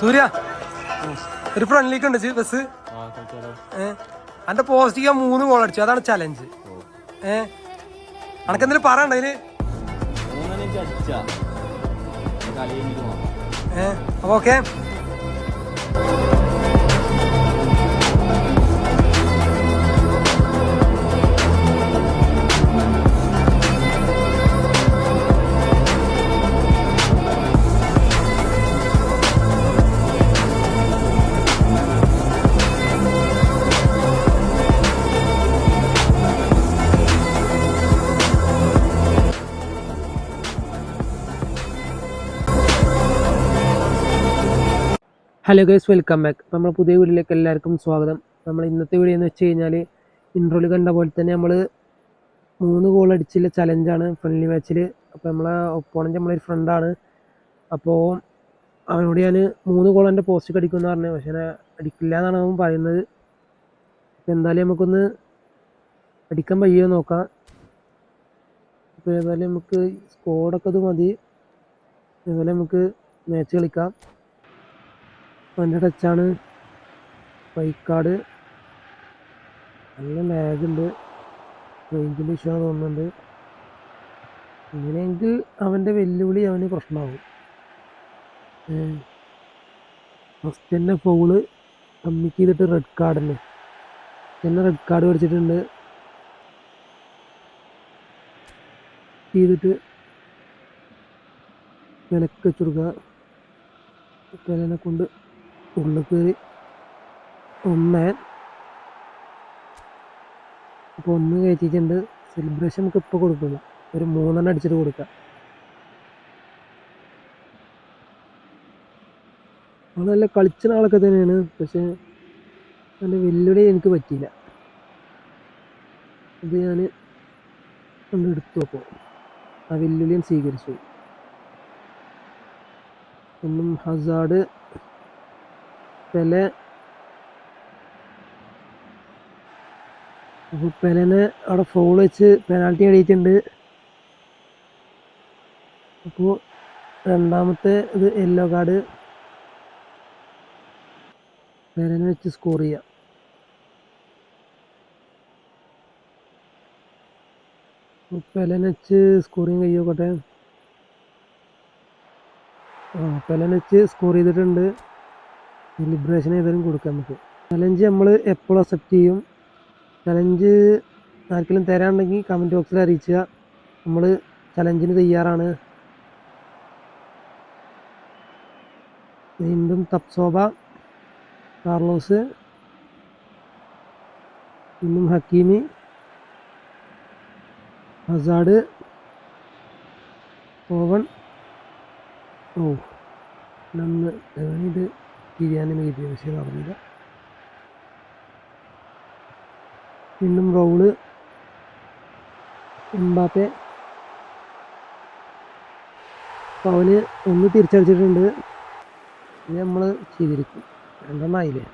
സൂര്യ ഒരു ഫ്രണ്ട്ലിക്ക് ഉണ്ട് ബസ്. ഏഹ് അന്റെ പോസ്റ്റ് ചെയ്യാൻ മൂന്ന് ഗോൾ അടിച്ചു. അതാണ് ചലഞ്ച് ഏഹ് അനക്ക് എന്തെങ്കിലും പറയണ്ട അതിന് ഏഹ് അപ്പൊ okay hello guys welcome back നമ്മൾ പുതിയ വീഡിയോയിലേക്ക് എല്ലാവർക്കും സ്വാഗതം. നമ്മൾ ഇന്നത്തെ വീഡിയോ എന്ന് വെച്ച് കഴിഞ്ഞാൽ ഇൻട്രോയിൽ കണ്ട പോലെ തന്നെ നമ്മൾ മൂന്ന് ഗോൾ അടിച്ചുള്ള ചലഞ്ചാണ് ഫ്രണ്ട്ലി മാച്ചിൽ അപ്പോൾ നമ്മളെ ഒപ്പോണന്റ് നമ്മളൊരു ഫ്രണ്ടാണ് അപ്പോൾ അവനോട് ഞാൻ മൂന്ന് ഗോൾ എന്റെ പോസ്റ്റ് അടിക്കുമെന്ന് പറഞ്ഞു. പക്ഷേ അടിക്കില്ല എന്നാണ് അവൻ പറയുന്നത്. അപ്പോൾ എന്തായാലും നമുക്കൊന്ന് അടിക്കാൻ പയ്യോ നോക്കാം. അപ്പോൾ ഏതായാലും നമുക്ക് സ്കോഡൊക്കെ ഇത് മതി. ഏതായാലും നമുക്ക് മാച്ച് കളിക്കാം. അവന്റെ ടച്ചാണ് പൈക്കാട് നല്ല ലാഗ് ഉണ്ട് റേഞ്ചിന്റെ ഇഷ്യൂ തോന്നുന്നുണ്ട്. ഇങ്ങനെയെങ്കിൽ അവന്റെ വെല്ലുവിളി അവന് പ്രശ്നമാകും ഫസ്റ്റ് തന്നെ ഫൗൾ കമ്മിക്ക് ചെയ്തിട്ട് റെഡ് കാർഡല്ലേ തന്നെ റെഡ് കാർഡ് മേടിച്ചിട്ടുണ്ട്. ചെയ്തിട്ട് വിലക്ക് വെച്ച് കൊടുക്കുക. കൊണ്ട് ഉള്ളിൽ കയറി ഒന്ന്. അപ്പോൾ ഒന്ന് കയറ്റിയിട്ടുണ്ട്. സെലിബ്രേഷൻ നമുക്ക് ഇപ്പോൾ കൊടുക്കില്ല ഒരു മൂന്നെണ്ണം അടിച്ചിട്ട് കൊടുക്കാം. നല്ല കളിച്ച ആളൊക്കെ തന്നെയാണ്. പക്ഷേ അതിന്റെ വെല്ലുവിളി എനിക്ക് പറ്റിയില്ല. അത് ഞാൻ ഒന്ന് എടുത്തു അപ്പോൾ ആ വെല്ലുവിളിയും സ്വീകരിച്ചു. ഒന്നും ഹസാഡ് പെലെ പെലനെ അവിടെ ഫോൾ വെച്ച് പെനാൽറ്റി അടിയിട്ടുണ്ട് അപ്പോൾ രണ്ടാമത്തെ ഇത് യെല്ലോ കാർഡ് പെലനെ വെച്ച് സ്കോർ ചെയ്യാം. പെലനെ വെച്ച് സ്കോർ ചെയ്യാൻ കഴിയോട്ടെ ആ പെലനെ വെച്ച് സ്കോർ ചെയ്തിട്ടുണ്ട്. സെലിബ്രേഷൻ ഏതായാലും കൊടുക്കാം നമുക്ക്. ചലഞ്ച് നമ്മൾ എപ്പോഴും അക്സെപ്റ്റ് ചെയ്യും. ചലഞ്ച് ആർക്കെങ്കിലും തരാനുണ്ടെങ്കിൽ കമന്റ് ബോക്സിൽ അറിയിക്കുക നമ്മൾ ചലഞ്ചിന് തയ്യാറാണ്. വീണ്ടും തപ്സോബ കാർലോസ് ഇന്നും ഹക്കീമി ഹസാഡ് ഓവൺ ഓ നന്ന് ഇത് തിരിയാനും കിട്ടിയ വിഷയം നടന്നില്ല വീണ്ടും റോൾ എംബാപ്പെ അവന് ഒന്ന് തിരിച്ചടിച്ചിട്ടുണ്ട്. ഇനി നമ്മൾ ചെയ്തിരിക്കും. രണ്ടെണ്ണമായില്ലേ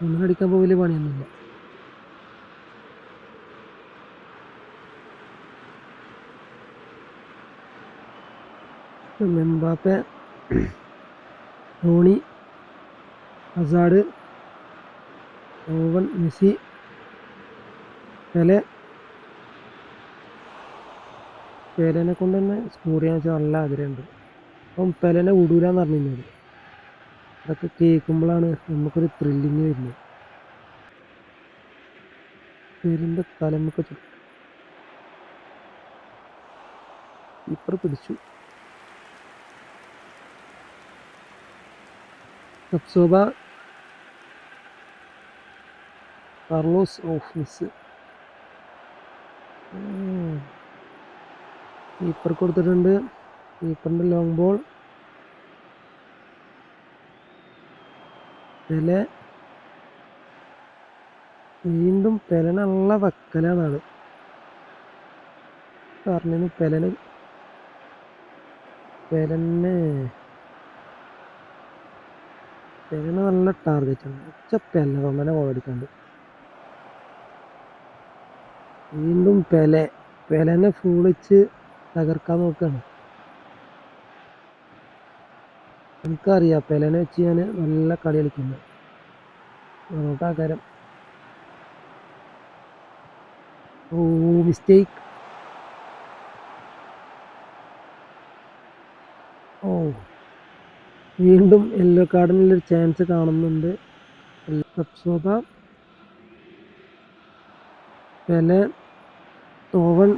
ഒന്നിനടിക്കാൻ അടിക്കാൻ പോകില്ല പണിയൊന്നുമില്ല. Mbappe Dhoni Hazard Owen Messi Pele. പെലനെ കൊണ്ട് തന്നെ സ്കോർ ചെയ്യാൻ വെച്ചാൽ നല്ല ആഗ്രഹമുണ്ട്. അപ്പം പെലനെ വിടൂലെന്ന് പറഞ്ഞിരുന്നത്. അതൊക്കെ കേൾക്കുമ്പോഴാണ് നമുക്കൊരു ത്രില്ലിങ് വരുന്നത്. പെലിന്റെ തലമുക്ക് ഇപ്പുറം പിടിച്ചു. സബ്സോബ കാർലോസ് ഓഫ് മിസ് കീപ്പർ കൊടുത്തിട്ടുണ്ട്. കീപ്പറിന്റെ ലോങ് ബോൾ പെലെ. വീണ്ടും പെല നല്ല വക്കലാണ് ആൾ പറഞ്ഞു പെലന്. പെലന്നെ. പെലന് നല്ല ടാർഗറ്റാണ് ഉച്ച പെല തൊണ്ടനെ ഗോളടിക്കാണ്ട് വീണ്ടും പെലെ പെലനെ ഫൂളിച്ച് തകർക്കാൻ നോക്കുകയാണ് എനിക്കറിയാം പെലനെ വെച്ച് ഞാൻ നല്ല കളി കളിക്കുന്നു. നമുക്കാക്കാരം ഓ മിസ്റ്റേക്ക് ഓ. വീണ്ടും യെല്ലോ കാർഡിനുള്ളൊരു ചാൻസ് കാണുന്നുണ്ട്. സബ്സോബ പെലെ. തോവൺ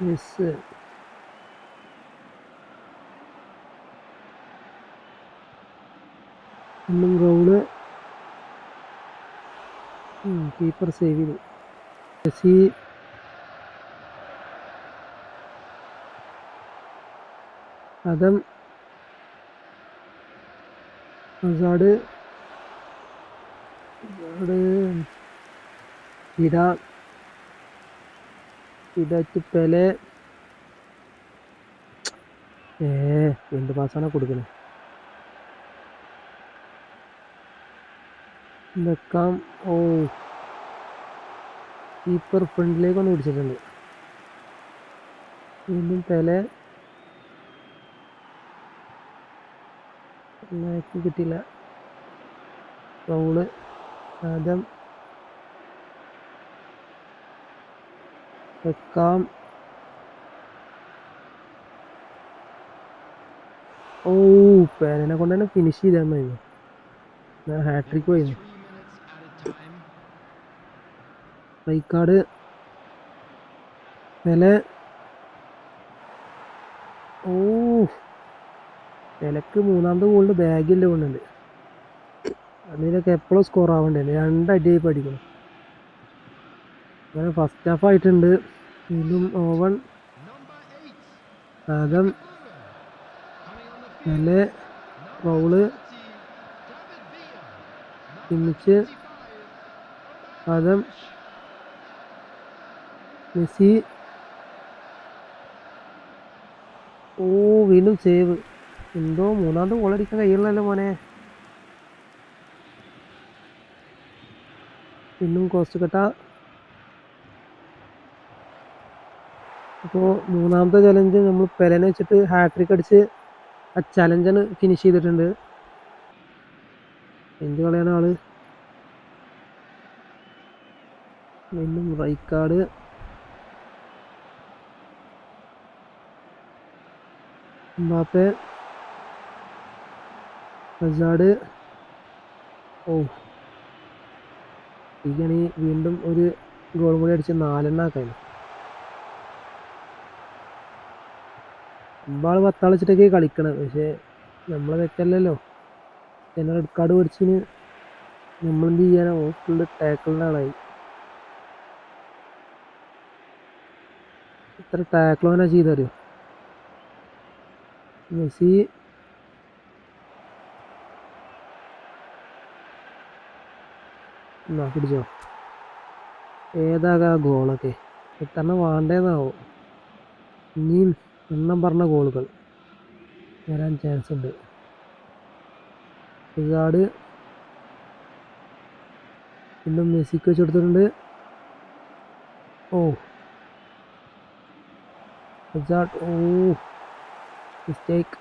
മിസ് ഒന്നും റൗൾ കീപ്പർ സേവ് ചെയ്തു. മെസ്സി. അതം. ഹസാഡ് ഇട ഇടച്ച് പെലെ. ഏ എന്ത് പാസ്സാണ് കൊടുക്കുന്നത് വെക്കാം. ഓ. കീപ്പർ ഫ്രണ്ടിലേക്ക് ഒന്ന് പിടിച്ചിട്ടുണ്ട്. വീണ്ടും പെലെ. എനിക്ക് കിട്ടിയില്ല. റോൾ ആദം വെക്കാം. ഓ പേരനെ കൊണ്ട് തന്നെ ഫിനിഷ് മതി. ഞാൻ ഹാട്രിക്ക് പോയിരുന്നു റൈക്കാർഡ് വില ഓ വിലക്ക് മൂന്നാമത്തെ ഗോളിൽ ബാഗിന്റെ കൊണ്ടുണ്ട്. അതിലൊക്കെ എപ്പോഴും സ്കോർ ആവണ്ടേ? രണ്ടടിയായി പഠിക്കണം. അങ്ങനെ ഫസ്റ്റ് ഹാഫ് ആയിട്ടുണ്ട്. ഇതും ഓവൺ. ആദം നല്ല റോൾ ഇന്നിച്ച് ആദം മെസ്സി. ഓ വീണ്ടും സേവ് എന്തോ മൂന്നാമത്തെ ഗോൾ അടിക്കാൻ കഴിയുള്ളല്ലോ മോനെ? പിന്നും കോസ്റ്റ് കട്ട. അപ്പോൾ മൂന്നാമത്തെ ചലഞ്ച് നമ്മൾ പെലനെ വെച്ചിട്ട് ഹാട്രിക് അടിച്ച് ആ ചലഞ്ചാണ് ഫിനിഷ് ചെയ്തിട്ടുണ്ട്. എന്ത് കളയാണ് ആൾ? വീണ്ടും റൈക്കാർഡ് എംബാപ്പെ. ഹസാഡ് ഓ. ഇനി വീണ്ടും ഒരു ഗോൾ കൂടി അടിച്ച് നാലെണ്ണാക്കായി ഒമ്പാൾ പത്താളിച്ചിട്ടൊക്കെ കളിക്കണം. പക്ഷേ നമ്മളെ വെക്കല്ലല്ലോ എന്നെ റെഡ് കാർഡ് പഠിച്ചിന് നമ്മളെന്ത് ചെയ്യാനാ? ഓ ഫുള്ള് ടാക്കിളിന്റെ ആളായി. ഇത്ര ടാക്കിളോനാ ചെയ്തറിയോ മെസ്സി എന്നാ പിടിച്ചോ. ഏതാകാ ഗോളൊക്കെ? എത്രണ്ണം വേണ്ടേന്നാവോ? ഇനിയും എണ്ണം പറഞ്ഞ ഗോളുകൾ വരാൻ ചാൻസ് ഉണ്ട്. റിഗാർഡ് വീണ്ടും മെസ്സിക്ക് വെച്ച് കൊടുത്തിട്ടുണ്ട്. ഓ. ഓ. മിസ്റ്റേക്ക്.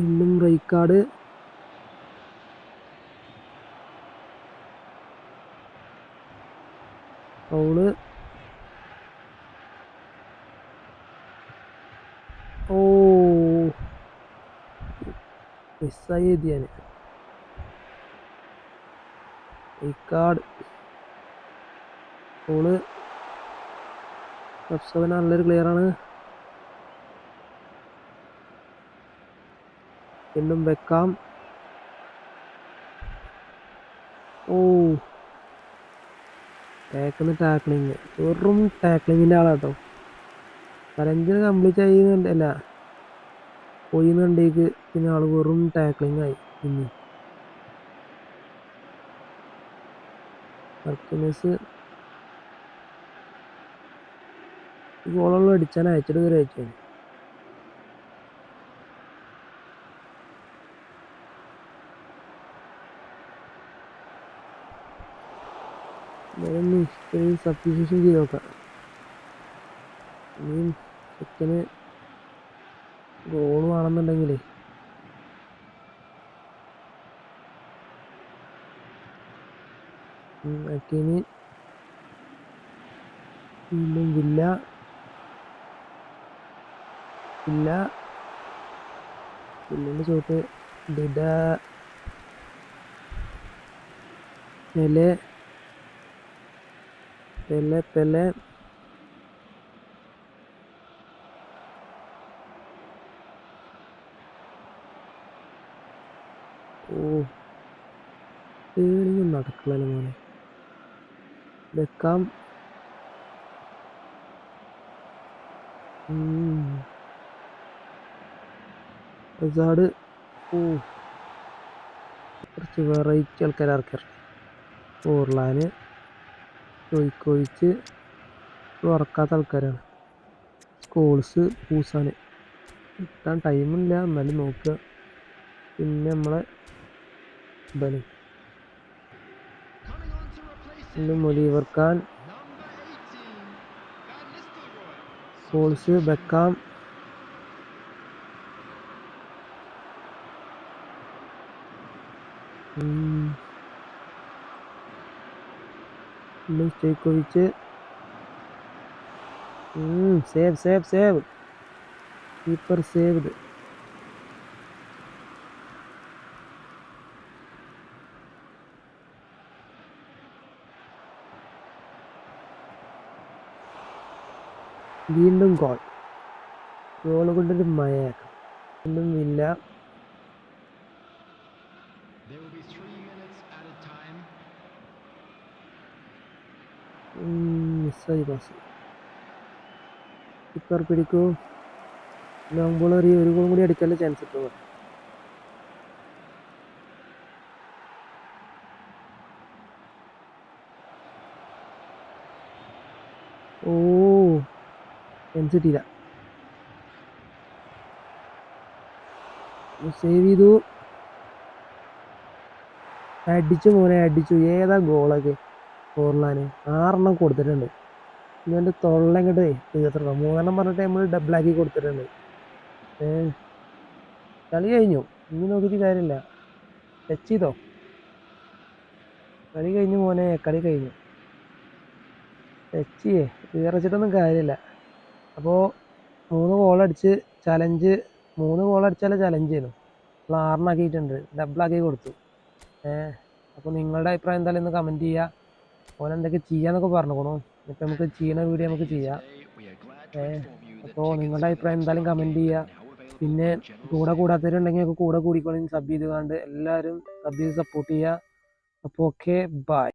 വീണ്ടും റൈക്കാർഡ് ഫൗൾ ഓ മിസ്സായി എഴുതിയാന് റൈക്കാർഡ് ഓൾ സബ്സവൻ നല്ലൊരു ക്ലിയർ ആണ്. വീണ്ടും വെക്കാം. ഓ ടാക്കിന്ന് ടാക്ലിങ് വെറും ടാക്ലിങ്ങിന്റെ ആളാട്ടോ പരഞ്ചിന് കംപ്ലീറ്റ് ചെയ്യുന്നുണ്ടല്ല പോയിന്നുണ്ടേക്ക് പിന്നെ ആൾ വെറും ടാക്ലിങ് ആയി. പിന്നെ. ഹർക്കിനസ് ഗോളുള്ള അടിച്ചാൽ അയച്ചിട്ട് കയറി അയച്ചു ഞാനൊന്ന് സബ്സ്റ്റിറ്റ്യൂഷൻ ചെയ്ത് നോക്കാം. ഇനിയും ചെക്കന് ഗോൾ വേണമെന്നുണ്ടെങ്കിലേ. അക്കിനി ഇല്ല ഇല്ല വില്ലിന്റെ ചോട്ട് ഡിഡ. Pele Pele Pele. ഓ പേടിയും നടക്കില്ലല്ലോ മോനെ? വെക്കാം. റിസാർഡ് ഓ. കുറച്ച് വെറൈറ്റി ആൾക്കാർ ഇറക്കി ഓർലാന്. ചോയ്ക്കൊഴിച്ച് ഉറക്കാത്ത ആൾക്കാരാണ്. സ്കോൾസ് പൂസാന്. കിട്ടാൻ ടൈമില്ല എന്നാലും നോക്കുക. പിന്നെ നമ്മളെ ഇതാണ്. പിന്നെ Scholes Beckham Scholes സ്റ്റേക്കോവിച്ച് save save save keeper saved വീണ്ടും ഗോൾ ഗോൾ കൊണ്ടൊരു മയക്കം വീണ്ടും വില്ല മിസ്സായി പാസ് കീപ്പർ പിടിക്കൂ. ലോങ് ബോൾ എറിയ ഒരു ഗോൾ കൂടി അടിക്കാൻ ചാൻസ് കിട്ടുമോ ഓ ചാൻസ് കിട്ടിയില്ല. സേവ് ചെയ്തു. അടിച്ചു മോനെ അടിച്ചു. ഏതാ ഗോളൊക്കെ ഫോർലാന് ആറെണ്ണം കൊടുത്തിട്ടുണ്ട്. ഇന്ന് എന്റെ തൊള്ള ഇങ്ങോട്ട് തീർത്തിട്ടുണ്ട് മൂന്നെണ്ണം പറഞ്ഞിട്ട് നമ്മൾ ഡബിളാക്കി കൊടുത്തിട്ടുണ്ട്. കളി കഴിഞ്ഞു. ഇനി നോക്കിയിട്ട് കാര്യമില്ല. ടച്ച് ചെയ്തോ? കളി കഴിഞ്ഞു മോനെ. കളി കഴിഞ്ഞു. ടച്ച് ചെയ്യേ. തീർച്ചിട്ടൊന്നും കാര്യമില്ല. അപ്പോൾ മൂന്ന് ഗോളടിച്ച് ചലഞ്ച് മൂന്ന് ഗോളടിച്ചാലേ ചലഞ്ച് ചെയ്യുന്നു നമ്മൾ ആറിനാക്കിയിട്ടുണ്ട് ഡബിളാക്കി കൊടുത്തു. ഏഹ് അപ്പോൾ നിങ്ങളുടെ അഭിപ്രായം എന്തായാലും ഒന്ന് കമന്റ് ചെയ്യുക. ഓൻ എന്തൊക്കെ ചെയ്യാന്നൊക്കെ പറഞ്ഞോളൂ ഇപ്പം നമുക്ക് ചെയ്യണ വീഡിയോ നമുക്ക് ചെയ്യാം. അപ്പോൾ നിങ്ങളുടെ അഭിപ്രായം എന്തായാലും കമന്റ് ചെയ്യുക പിന്നെ കൂടെ കൂടാത്തവരുണ്ടെങ്കിൽ കൂടെ കൂടിക്കോളും സബ് ചെയ്ത് കണ്ട് എല്ലാവരും സബ് ചെയ്ത് സപ്പോർട്ട് ചെയ്യുക അപ്പോൾ ഓക്കെ ബൈ